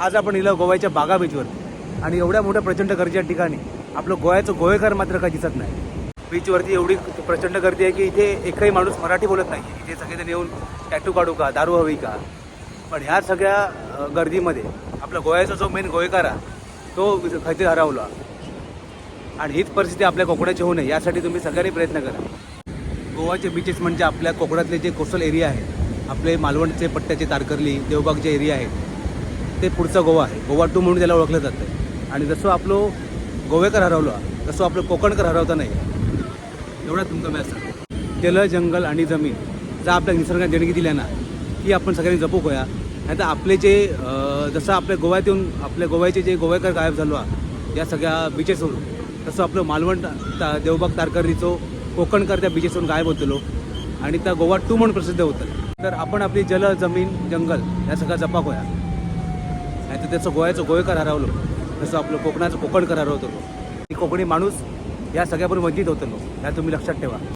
आज आपण इलं गोव्याच्या बागा बीचवर आणि एवढ्या मोठ्या प्रचंड गर्दीच्या ठिकाणी. आपलं गोव्याचं गोवेकर मात्र काही दिसत नाही. बीचवरती एवढी प्रचंड गर्दी आहे की इथे एकही माणूस मराठी बोलत नाही. इथे सगळेजण येऊन टॅटू काढू का दारू हवी का? पण ह्या सगळ्या गर्दीमध्ये आपला गोव्याचा जो मेन गोवेकार आहे तो खैती हरवला. आणि हीच परिस्थिती आपल्या कोकणाची होऊ नये यासाठी तुम्ही सगळ्यांनी प्रयत्न करा. गोवाचे बीचेस म्हणजे आपल्या कोकणातले जे कोस्टल एरिया आहेत आपले मालवणचे पट्ट्याचे तारकर्ली देवबागचे एरिया आहेत ते पुढचा गोवा आहे. गोवा टू म्हणून त्याला ओळखलं जातं. आणि जसं आपलं गोवेकर हरवला तसं आपलं कोकणकर हरवता नाही. एवढा तुमचा मॅच जल जंगल आणि जमीन जर आपल्या निसर्गाने देणगी दिल्या ना की आपण सगळ्यांनी जपूक होया नाही तर आपले जे जसं आपल्या गोव्यात येऊन आपल्या गोव्याचे जे गोवेकर गायब झालो आहे या सगळ्या बीचेसवरून तसं आपलं मालवण ता देवबाग तारकर्लीचो कोकणकर त्या बीचेसवरून गायब होतलो. आणि त्या गोवा टू म्हणून प्रसिद्ध होतं. तर आपण आपली जल जमीन जंगल या सगळ्या जपाक होया जसं त्याचं गोव्याचं गोवेकर हरवलो तसं आपलं कोकणाचं कोकणकर हरवत होतो. कोकणी माणूस या सगळ्याबरोबर वंचित होतो. ह्या तुम्ही लक्षात ठेवा.